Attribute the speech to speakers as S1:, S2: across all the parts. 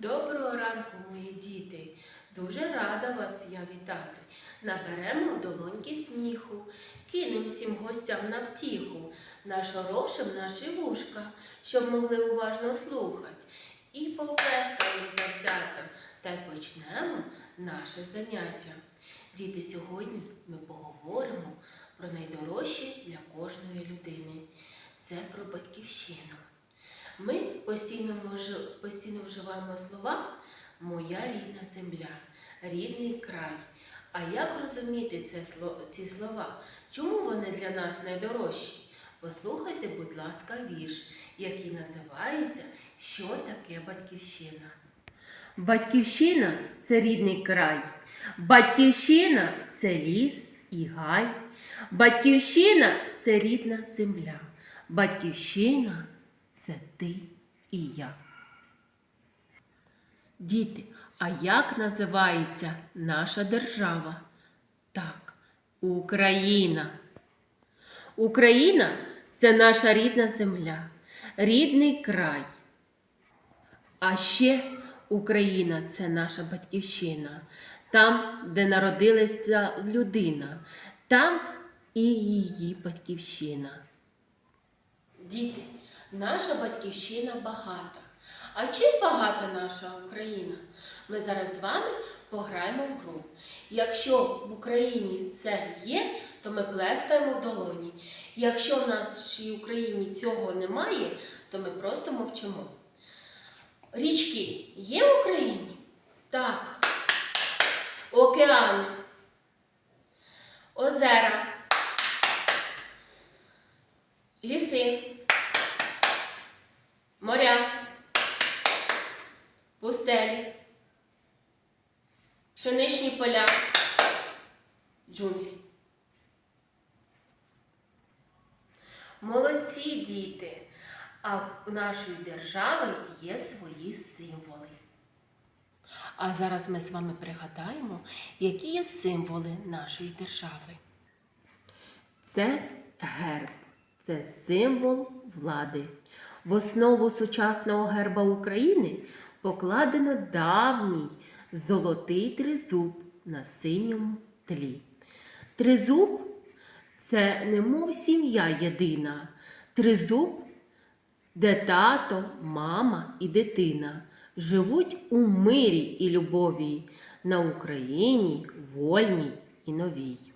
S1: Доброго ранку, мої діти. Дуже рада вас я вітати. Наберемо долоньки сміху, кинем всім гостям на втіху, нашорошим наші вушка, щоб могли уважно слухати. І поплескаємо завзято, та й почнемо наше заняття. Діти, сьогодні ми поговоримо про найдорожче для кожної людини. Це про батьківщину. Ми постійно, постійно вживаємо слова Моя рідна земля, рідний край. А як розуміти це, ці слова? Чому вони для нас найдорожчі? Послухайте, будь ласка, вірш, який називається Що таке батьківщина? Батьківщина це рідний край. Батьківщина це ліс і гай. Батьківщина це рідна земля. Батьківщина це ти і я. Діти, а як називається наша держава? Так, Україна. Україна це наша рідна земля, рідний край. А ще Україна це наша батьківщина, там, де народилася людина, там і її батьківщина. Діти, наша батьківщина багата. А чим багата наша Україна? Ми зараз з вами пограємо в гру. Якщо в Україні це є, то ми плескаємо в долоні. Якщо в нашій Україні цього немає, то ми просто мовчимо. Річки є в Україні? Так. Океани. Озера. Ліси. Моря. Пустелі. Пшеничні поля. Джунглі. Молодці діти. А у нашої держави є свої символи. А зараз ми з вами пригадаємо, які є символи нашої держави. Це герб, це символ влади. В основу сучасного герба України покладено давній золотий тризуб на синьому тлі. Тризуб це немов сім'я єдина. Тризуб, де тато, мама і дитина живуть у мирі і любові на Україні вольній і новій.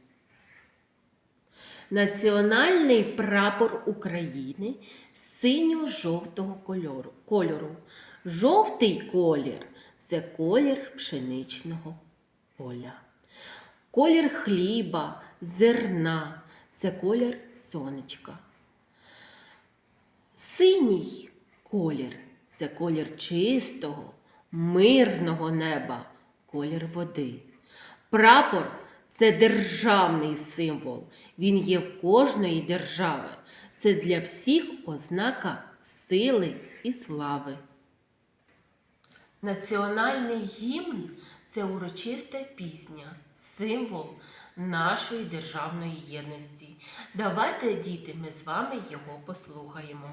S1: Національний прапор України синьо-жовтого кольору. кольору. Жовтий колір це колір пшеничного поля. Колір хліба, зерна це колір сонечка. Синій колір це колір чистого, мирного неба, колір води. Прапор це державний символ. Він є в кожної держави. Це для всіх ознака сили і слави. Національний гімн це урочиста пісня, символ нашої державної єдності. Давайте, діти, ми з вами його послухаємо.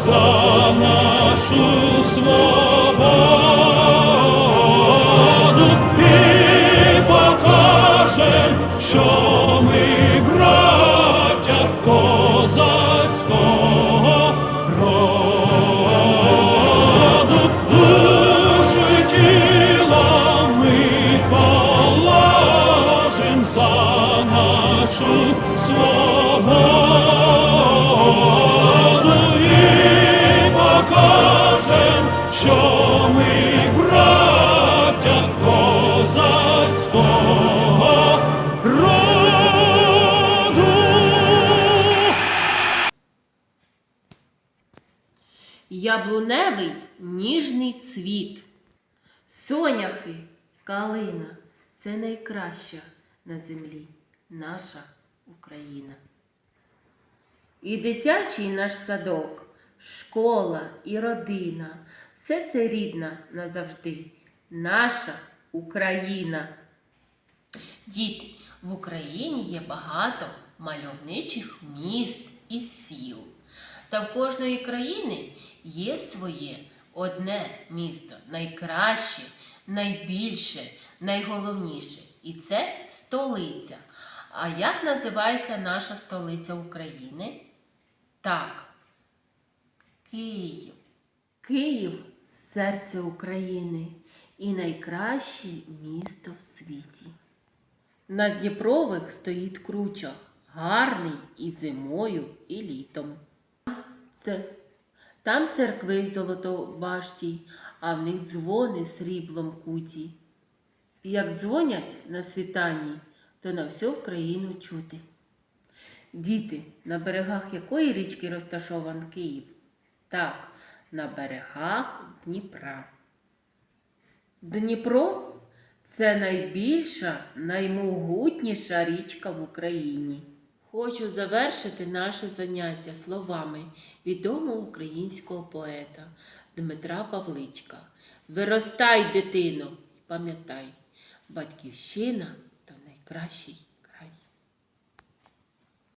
S2: за нашу
S1: Яблуневий ніжний цвіт. Соняхи, калина це найкраща на землі наша Україна. І дитячий наш садок, школа і родина все це рідна назавжди, наша Україна. Діти, в Україні є багато мальовничих міст і сіл. Та в кожної країни є своє одне місто найкраще, найбільше, найголовніше. І це столиця. А як називається наша столиця України? Так. Київ. Київ серце України і найкраще місто в світі. На Дніпрових стоїть кручах, гарний і зимою, і літом. Це, там церкви золотобаштій, а в них дзвони сріблом куті. І як дзвонять на світанні, то на всю Україну чути. Діти, на берегах якої річки розташован Київ? Так, на берегах Дніпра. Дніпро це найбільша, наймогутніша річка в Україні. Хочу завершити наше заняття словами відомого українського поета Дмитра Павличка. Виростай, дитино, пам'ятай, батьківщина то найкращий